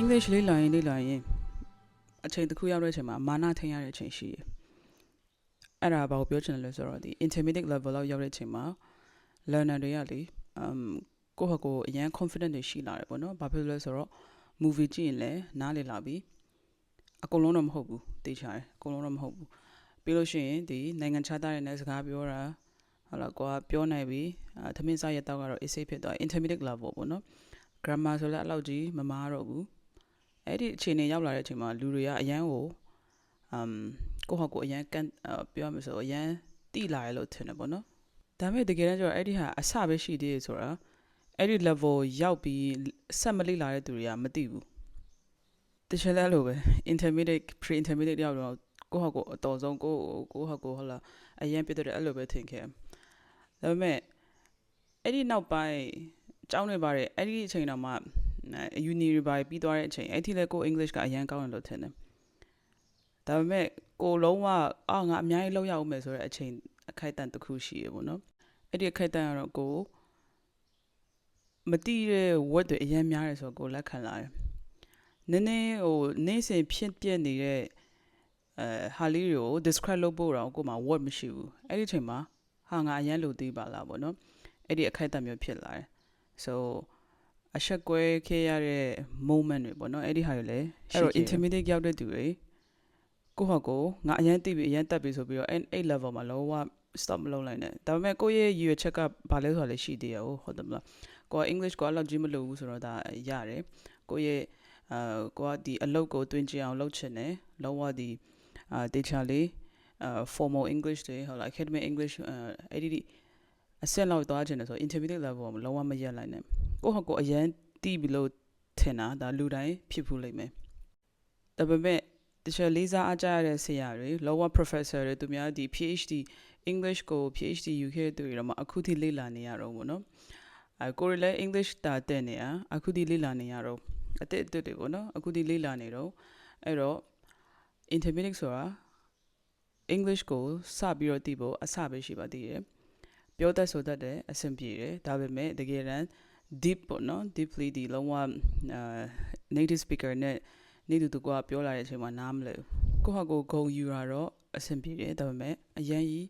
English လေးလာရင်လေးလာရင်အချိန်တစ်ခုရောက်တဲ့အချိန်မှာမာနထင်ရတဲ့အချိန်ရှိတယ်။အဲ့ဒါဘာကိုပြောချင်တယ်လဲဆိုတော့ဒီ intermediate level လောက်ရောက်တဲ့အချိန်မှာ learner တွေကလေ um ကိုယ့်ဟာကိုယ်အရန် confident တွေရှိလာတယ်ပေါ့နော်။ဘာဖြစ်လို့လဲဆိုတော့ movie ကြည့်ရင်လည်းနားလည်လာပြီ။အကုန်လုံးတော့မဟုတ်ဘူးသိချာတယ်။အကုန်လုံးတော့မဟုတ်ဘူး။ပြီးလို့ရှိရင်ဒီနိုင်ငံခြားသားတွေနဲ့စကားပြောတာဟုတ်လားကိုကပြောနိုင်ပြီ။အဲသမင်းစားရက်တော့ကတော့ essay ဖြစ်သွား intermediate level ပေါ့နော်။ grammar ဆိုလည်းအဲ့လောက်ကြီးမမားတော့ဘူး။ အဲ့ဒီအခြေအနေရောက်လာတဲ့အချိန်မှာလူတွေကအရန်ကို um ကိုယ့်ဟာကိုယ်အရန်ကန်အာပြောရမလို့ဆိုအရန်တိလာရလို့ထင်တယ်ပေါ့နော်။ဒါပေမဲ့တကယ်တမ်းကျတော့အဲ့ဒီဟာအစပဲရှိသေးတယ်ဆိုတာအဲ့ဒီ level ရောက်ပြီးဆက်မလေ့လာတဲ့သူတွေကမသိဘူး။တခြားလည်းအဲ့လိုပဲ intermediate pre intermediate ရောက်တော့ကိုယ့်ဟာကိုယ်အတော်ဆုံးကိုယ့်ကိုယ့်ဟာကိုယ်ဟုတ်လားအရန်ပြတ်တဲ့အဲ့လိုပဲထင်ခဲ့။ဒါပေမဲ့အဲ့ဒီနောက်ပိုင်းကျောင်းတွေပါတယ်အဲ့ဒီအချိန်တော့မှ uni တွေပါပြီးသွားတဲ့အချိန်အဲ့ဒီလေကို English ကအရန်ကောင်းတယ်လို့ထင်တယ်။ဒါပေမဲ့ကိုလုံးဝအာငါအများကြီးလောက်ရအောင်မယ်ဆိုတဲ့အချိန်အခိုက်အတန့်တစ်ခုရှိရပေါ့နော်။အဲ့ဒီအခိုက်အတန့်ကတော့ကိုမတိတဲ့ word တွေအရန်များတယ်ဆိုတော့ကိုလက်ခံလာတယ်။နည်းနည်းဟိုနေ့စဉ်ဖြစ်ပြနေတဲ့အဲဟာလေးတွေကို describe လုပ်ဖို့တော့ကိုမှ word မရှိဘူး။အဲ့ဒီအချိန်မှာဟာငါအရန်လို့သေးပါလားပေါ့နော်။အဲ့ဒီအခိုက်အတန့်မျိုးဖြစ်လာတယ်။ so အဆက်ကွဲခဲ့ရတဲ့ moment တွေပေါ့နော်အဲ့ဒီဟာတွေလည်းအဲ့တော့ intermediate ရောက်တဲ့သူတွေကိုယ့်ဟာကိုယ်ငါအရန်သိပြီအရန်တက်ပြီဆိုပြီးတော့အဲ့အဲ့ level မှာလောက stop မလုပ်လိုက်နဲ့ဒါပေမဲ့ကိုယ့်ရဲ့ရည်ရွယ်ချက်ကဘာလဲဆိုတာလည်းရှိသေးရဟုတ်တယ်မလားကိုက English ကိုအလောက်ကြီးမလုပ်ဘူးဆိုတော့ဒါရတယ်ကိုယ့်ရဲ့အာကိုကဒီအလုပ်ကိုတွင်ကြအောင်လုပ်ချင်တယ်လောကဒီအာတေချာလေးအာ formal English တွေဟုတ်လား academic English အဲ့ဒီ အဆင့်လောက်သွားချင်တယ်ဆို intermediate level မှာလောကမရက်လိုက်နဲ့ကိုယ့်ဟာကိုယ်အရန်တီးပြီလို့ထင်တာဒါလူတိုင်းဖြစ်ဘူးလိမ့်မယ်ဒါပေမဲ့တခြားလေးစားအားကြရတဲ့ဆရာတွေ lower professor တွေသူများဒီ PhD English ကို PhD ယူခဲ့သူတွေတော့မှအခုထိလေ့လာနေရတော့ဘောနော်အဲကိုရီလည်း English တာတက်နေတာအခုထိလေ့လာနေရတော့အစ်အစ်တွေပေါ့နော်အခုထိလေ့လာနေတော့အဲ့တော့ intermediate ဆိုတာ English ကိုစပြီးတော့သိဖို့အစပဲရှိပါသေးတယ် ပြောတတ်ဆိုတတ်တယ်အဆင်ပြေတယ်ဒါပေမဲ့တကယ်တမ်း deep ပေါ့နော် deeply ဒီလုံးဝအာ native speaker နဲ့နေသူတကွာပြောလာတဲ့အချိန်မှာနားမလဲကိုဟာကိုဂုံယူတာတော့အဆင်ပြေတယ်ဒါပေမဲ့အရန်ကြီး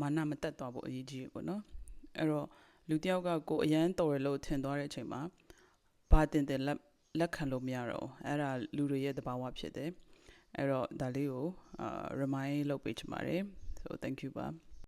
မာနမတက်သွားဖို့အရေးကြီးပေါ့နော်အဲ့တော့လူတယောက်ကကိုအရန်တော်ရလို့ထင်သွားတဲ့အချိန်မှာဘာတင်တယ်လက်လက်ခံလို့မရတော့အဲ့ဒါလူတွေရဲ့သဘာဝဖြစ်တယ်အဲ့တော့ဒါလေးကိုအာ remind လုပ်ပေးချင်ပါတယ် so thank you ပါ